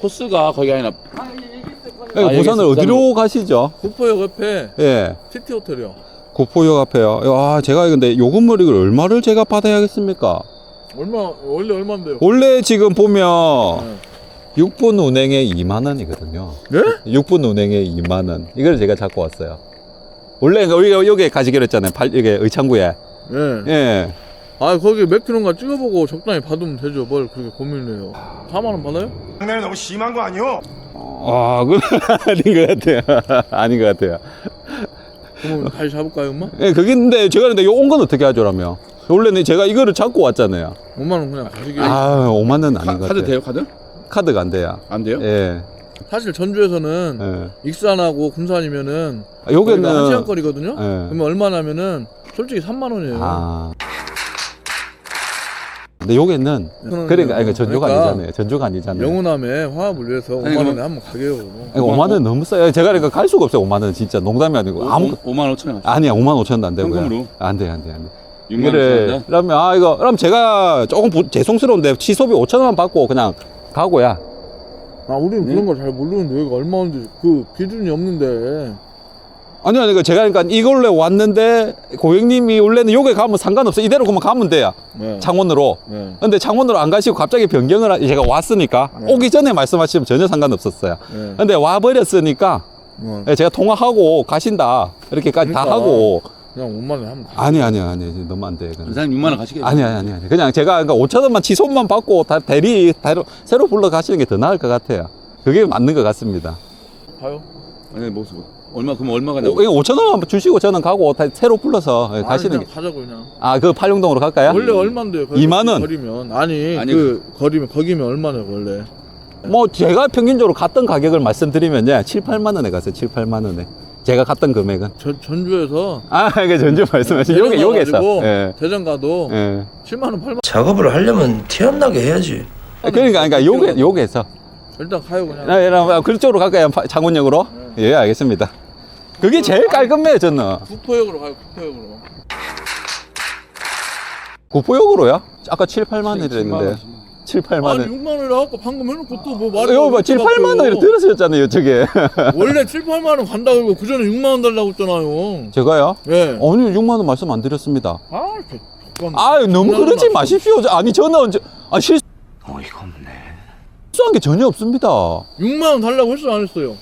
코스가 거기 아니라 여기 아, 부산을 여기 어디로 가시죠? 구포역 옆에 예. 시티 호텔이요. 구포역 앞에요. 아, 제가 근데 요금 머리를 얼마를 제가 받아야겠습니까? 얼마 원래 얼마인데요? 원래 지금 보면 네. 6분 운행에 2만 원이거든요. 네? 6분 운행에 2만 원. 이걸 제가 잡고 왔어요. 원래 우리가 여기 가지기로 했잖아요. 팔, 이게 의창구에. 예. 예. 아 거기 몇 킬로인가 찍어보고 적당히 받으면 되죠. 뭘 그렇게 고민을 해요. 4만 원 받아요? 장난이 너무 심한 거 아니오? 아, 그건 아닌 것 같아요. 아닌 것 같아요. 그러면 다시 잡을까요, 엄마? 예, 그게 근데 제가 근데 온 건 어떻게 하죠라며. 원래는 제가 이거를 잡고 왔잖아요. 5만 원 그냥 가시게. 아, 5만 원 아닌 카, 것 카드 같아요. 돼요 카드? 카드가 안 돼요. 안 돼요? 예. 사실 전주에서는 예. 익산하고 군산이면은 아, 요게는 한 시간 거리거든요. 예. 그러면 얼마냐면은 솔직히 3만 원이에요. 아. 근데 요게는 그러니까 아니, 그 전주가 그러니까 아니잖아요. 전주가 아니잖아요. 영호남의 화합을 위해서 5만 아니, 원에 그럼- 한번 가게요. 아니, 5만 원 너무 싸요. 제가 그러니까 갈 수가 없어요. 5만 원 진짜 농담이 아니고 아무 5만 5천 원. 아니야 5만 5천 원도 안 되고요. 현금으로? 안 돼, 안 돼, 안 돼. 6만 그래. 원. 그러면 아 이거 그럼 제가 조금 부- 죄송스러운데 취소비 5천 원만 받고 그냥 가고야. 아, 우리는 네? 그런 걸 잘 모르는데 여기가 얼마인지 그 기준이 없는데. 아니 아니 그 제가 그러니까 이걸로 왔는데 고객님이 원래는 여기 가면 상관없어 이대로 그만 가면 돼요 네. 창원으로 네. 근데 창원으로 안 가시고 갑자기 변경을 하- 제가 왔으니까 네. 오기 전에 말씀하시면 전혀 상관없었어요 네. 근데 와 버렸으니까 어, 제가 통화하고 가신다 이렇게까지 다 그러니까. 하고 그냥 5만 원에 한번 가. 아니 아니 아니 너무 안 돼 사장님 6만 원 가시게. 아니 아니 아니 그냥 제가 그러니까 5천 원만 취소만 받고 다 대리 대로 새로 불러 가시는 게 더 나을 것 같아요 그게 맞는 것 같습니다 가요? 아니 뭐 얼마 그럼 얼마 어, 가냐고. 5천 원만 주시고 저는 가고 다 새로 불러서 예, 아니, 가시는 게 그냥 가자고 그냥. 아, 그 팔룡동으로 갈까요? 원래 얼마인데요? 2만 원. 거리면 아니, 아니, 그 거리면 거기면 얼마냐 원래? 뭐, 제가 평균적으로 갔던 가격을 말씀드리면요. 7, 8만 원에 갔어요. 7, 8만 원에. 제가 갔던 금액은. 전 전주에서 아, 이게 전주 말씀하신 요게, 요게서. 가가지고 예. 대전 가도 예. 7만 원, 8만 원. 작업을 하려면 티 안 나게 해야지. 그러니까, 그러니까 요게, 요게서. 일단 가요 그냥. 아, 여러분, 그쪽으로 갈까요? 파- 창원역으로? 예, 알겠습니다. 그게 제일 깔끔해요, 저는. 구포역으로 가요. 구포역으로. 구포역으로요? 아까 7, 8만 원이라 했는데. 7, 8만 아니 원. 6만 원이라 갖고 방금 해놓고 또 뭐 말이 이거 봐, 7, 8만 원이라 들으셨잖아요, 이쪽에. 원래 7, 8만 원 간다고 그러고 그 전에 6만 원 달라고 했잖아요. 제가요? 예. 아니, 6만 원 말씀 안 드렸습니다. 아, 이렇게. 아, 너무 그러지 마십시오. 저- 아니, 저는 언제, 아, 실수. 어이가 없네. 실수한 게 전혀 없습니다. 6만 원 달라고 했어 안 했어요?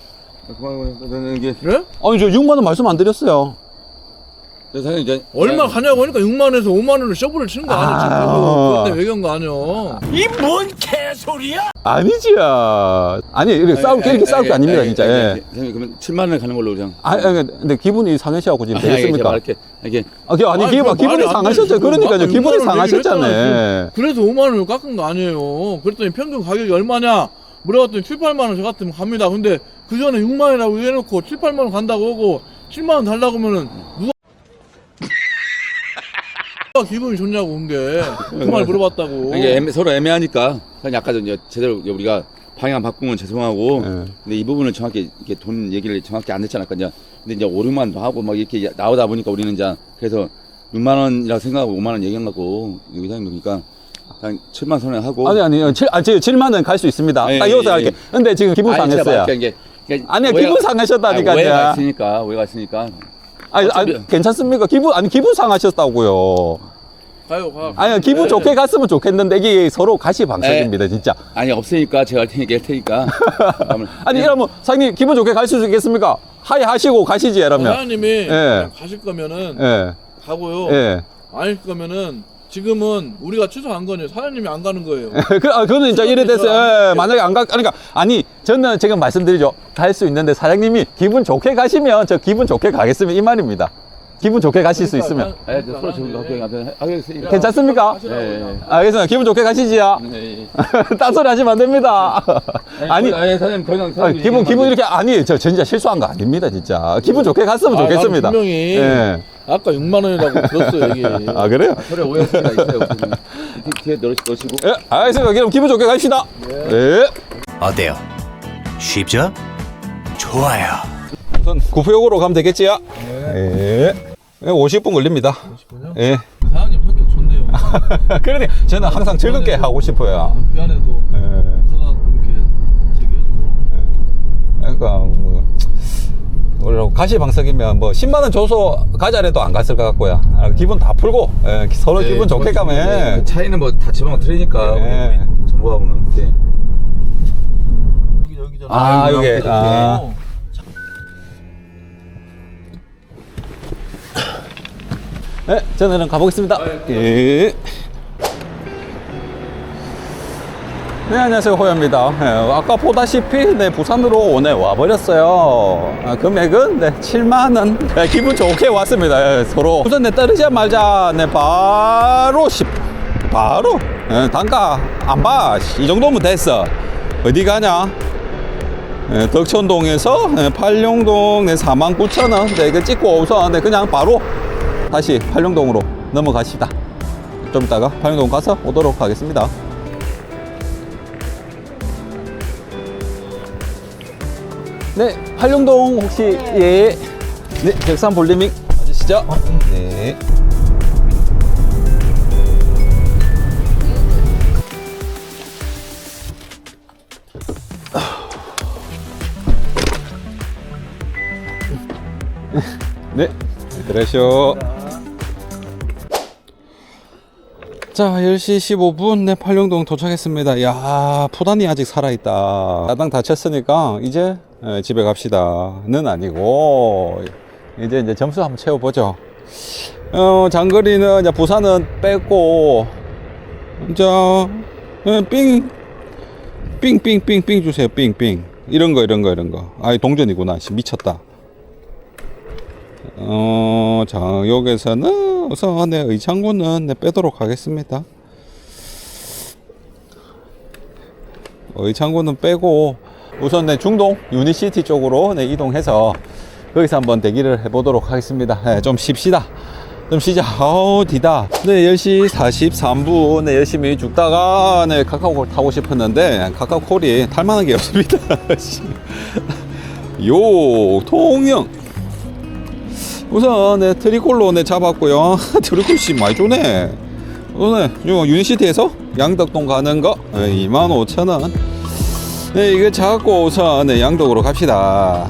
그만 그만 이게 예? 아니 저 6만 원 말씀 안 드렸어요. 저 사장님 이제 얼마 가냐고 하니까 6만 원에서 5만 원을 쇼부를 치는 거 아니야 지금 아. 그거 그것 때문에 얘기한 거 아니야 아니지요. 아니 이렇게 싸울 게 이렇게 싸울 게 아닙니다 진짜. 예. 사장님 그러면 7만 원 가는 걸로 그냥. 아니, 아니 근데 기분이 상하셔갖고 지금 되겠습니까? 이게 아, 기- 아니 아니, 기분 그 기분이 안 상하셨죠. 되지. 그러니까요 아까 기분이 6만 원 상하셨잖아요. 그래서 5만 원을 깎은 거 아니에요 그랬더니 평균 가격이 얼마냐 물어봤더니 7, 8만 원 저 같으면 갑니다 근데 그 전에 6만 원이라고 해놓고 7, 8만 원 간다고 하고 7만 원 달라고 하면은 누가 누가 기분이 좋냐고 온게그 말 물어봤다고 이게 애매, 서로 애매하니까 사장님 아까 이제 제대로 우리가 방향 바꾸면 죄송하고 예. 근데 이 부분을 정확히 이렇게 돈 얘기를 정확히 안 했잖아. 그러니까 이제 근데 이제 오류만 하고 막 이렇게 나오다 보니까 우리는 이제 그래서 6만 원이라고 생각하고 5만 원 얘기한 거고 여기 사장님 그러니까 그냥 7만 선에 하고 아니 아니 7, 아, 저 7만 원 갈 수 있습니다. 예, 딱 여기서 예, 할게. 예. 근데 지금 기분 아니, 제가 상했어요. 말할게, 이게, 이게 아니야 오해가- 기분 상하셨다니까요. 아니, 오해가 있으니까 오해가 있으니까 아니, 아니, 어차피- 괜찮습니까? 기분 아니 기분 상하셨다고요. 가요 가 아니 기분 네. 좋게 갔으면 좋겠는데 이게 서로 가시 방석입니다 진짜. 아니 없으니까 제가 할 테니까 할 테니까 아니 이러면 사장님 기분 좋게 갈 수 있겠습니까? 하이 하시고 가시지 이러면. 사장님이 예. 그냥 가실 거면은 예. 가고요 예. 아닐 거면은 지금은 우리가 취소한 거니 사장님이 안 가는 거예요. 그, 아, 그거는 이제 이래 됐어요. 예, 만약에 안 가, 그러니까, 아니, 저는 지금 말씀드리죠. 갈 수 있는데 사장님이 기분 좋게 가시면 저 기분 좋게 가겠습니다. 이 말입니다. 기분 좋게 가실 수 있으면. 아니, 저 서로 지금 합격 앞에 하겠습니다. 괜찮습니까? 예, 예. 알겠습니다. 기분 좋게 가시지요. 예, 예. 딴소리 하시면 안 됩니다. 아니, 아니 사장님 더 이상 아니, 기분, 기분 이렇게, 아니, 저 진짜 실수한 거 아닙니다, 진짜. 기분 좋게 갔으면 아, 나는 좋겠습니다. 분명히 예. 아까 6만 원이라고 들었어요 이게. 아, 그래요? 서로 오해할 수가 있어요. 뒤- 뒤에 넣으시- 넣으시고 예, 알겠습니다. 그럼 기분 좋게 갑시다. 예. 어때요? 쉽죠? 좋아요. 우선 구포역으로 가면 되겠지요? 예. 예. 50분 걸립니다. 예. 사장님 성격 좋네요. 그러니 저는 항상 즐겁게 하고 싶어요. 미안해도 예. 웃어가고 이렇게 가시방석이면 뭐 10만 원 줘서 가자래도 안 갔을 것 같고요. 아, 기분 다 풀고, 예, 서로 네, 기분 좋게 가면. 그 차이는 뭐 다 집어만 틀리니까 네. 우리 전부하고는 네. 여기 여기잖아. 아, 아이고, 요게, 이렇게. 아. 네, 저는 가보겠습니다. 예. 네, 안녕하세요. 호야입니다. 예, 아까 보다시피, 네, 부산으로 오네, 와버렸어요. 아, 금액은, 네, 7만원. 네, 기분 좋게 왔습니다. 예, 서로. 우선, 네, 떨어지자 말자, 네, 바로 10, 바로. 예, 단가 안 봐. 이 정도면 됐어. 어디 가냐? 예, 덕천동에서 예, 팔룡동 네, 49,000원 네, 이거 찍고 우선 네, 그냥 바로 다시 팔룡동으로 넘어가시다 좀 이따가 팔룡동 가서 오도록 하겠습니다 네 팔룡동 혹시 예 네, 백산 볼리밍 맞으시죠? 네 네, 그러시오. 자, 10시 15분, 네, 팔룡동 도착했습니다. 야, 포단이 아직 살아있다. 야당 다쳤으니까, 이제, 예, 집에 갑시다.는 아니고, 이제, 이제 점수 한번 채워보죠. 어, 장거리는, 이제 부산은 빼고, 자, 예, 삥, 삥 삥 삥 삥 주세요, 삥 삥. 이런 거, 이런 거, 이런 거. 아이, 동전이구나. 씨, 미쳤다. 어, 자, 여기서는 우선 네, 의창구는 네, 빼도록 하겠습니다. 의창구는 빼고 우선 네, 중동 유니시티 쪽으로 네, 이동해서 거기서 한번 대기를 해보도록 하겠습니다. 네, 좀 쉽시다. 좀 쉬자. 아우, 디다. 네, 10시 43분. 네, 열심히 죽다가, 네, 카카오콜 타고 싶었는데, 카카오콜이 탈만한 게 없습니다. 요, 통영. 우선 네, 트리콜로 네, 잡았고요. 트리콜 씨 많이 좋네. 오늘 요 유니시티에서 양덕동 가는 거 25,000원. 네, 이거 잡고 우선 네, 양덕으로 갑시다.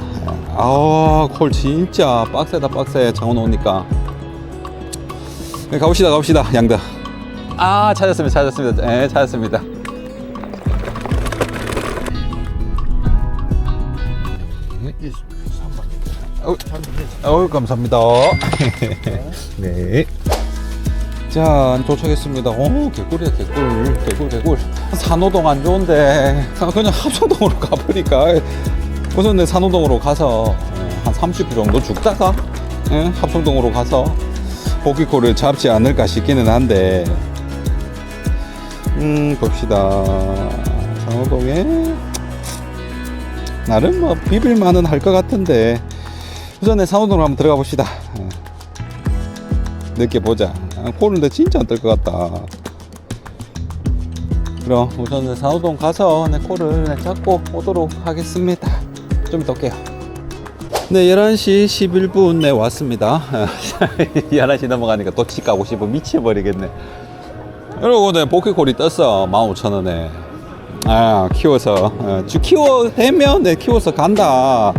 아, 콜 진짜 빡세다 빡세. 장원 오니까. 네, 가봅시다 가봅시다 양덕. 아, 찾았습니다. 찾았습니다. 네, 찾았습니다. 어우 감사합니다. 네. 자 도착했습니다. 오 개꿀이야 개꿀 개꿀 개꿀. 산호동 안 좋은데 그냥 합소동으로 가보니까 우선 내 산호동으로 가서 어, 한 30분 정도 죽다가 예, 합소동으로 가서 고기코를 잡지 않을까 싶기는 한데 음 봅시다 산호동에 나름 뭐 비빌만은 할 것 같은데 우선 내 산호동으로 한번 들어가 봅시다. 어. 느껴보자. 아, 코는데 진짜 안 뜰 것 같다. 그럼 우선 내 산호동 가서 내 코를 내 잡고 오도록 하겠습니다. 좀 이따 올게요. 네, 11시 11분 내 왔습니다. 11시 넘어가니까 또 집 가고 싶어 미쳐버리겠네. 그리고 내 포켓콜이 떴어. 15,000원에. 아, 키워서. 어, 주 키워, 되면 내 키워서 간다.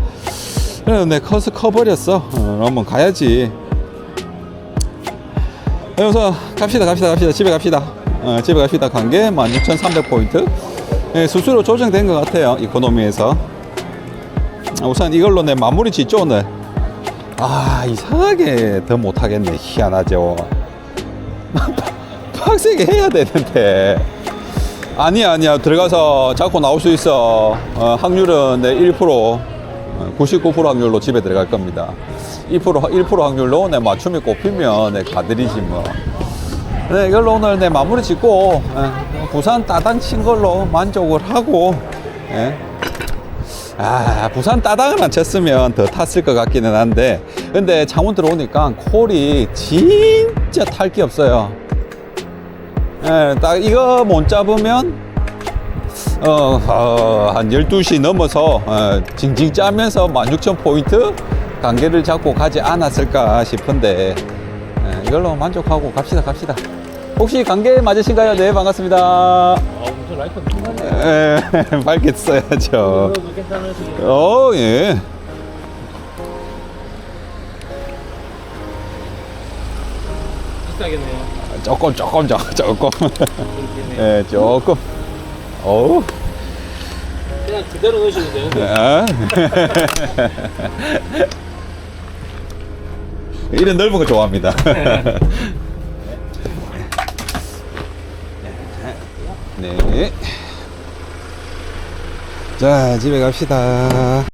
그래, 내 커서 커버렸어. 어, 한번 가야지. 그래서 갑시다, 갑시다, 갑시다. 집에 갑시다. 어, 집에 갑시다. 간게 16,300포인트. 예, 수수료 조정된 것 같아요. 이코노미에서. 아, 우선 이걸로 내 마무리 짓죠, 오늘. 아, 이상하게 더 못하겠네. 희한하죠. 빡세게 해야 되는데. 아니야, 아니야. 들어가서 잡고 나올 수 있어. 어, 확률은 내 1%, 어, 99% 확률로 집에 들어갈 겁니다. 1% 1% 확률로 내 맞춤이 꼽히면 내 가드리지 뭐. 네, 이걸로 오늘 내 마무리 짓고 예, 부산 따당 친 걸로 만족을 하고 예. 아, 부산 따당을 안 쳤으면 더 탔을 것 같기는 한데 근데 창원 들어오니까 콜이 진짜 탈 게 없어요. 예, 딱 이거 못 잡으면 어, 어, 한 12시 넘어서 어, 징징 짜면서 16,000포인트 단계를 잡고 가지 않았을까 싶은데 예, 이걸로 만족하고 갑시다 갑시다 혹시 관계 맞으신가요? 네 반갑습니다 어, 무슨 라이트 밝게 써야죠 어, 예. 비싸겠네요. 조금, 조금, 조금, 조금. 예, 조금. 어우 그냥 그대로 넣으셔도 되는데. 아. 이런 넓은 거 좋아합니다. 네. 자, 집에 갑시다.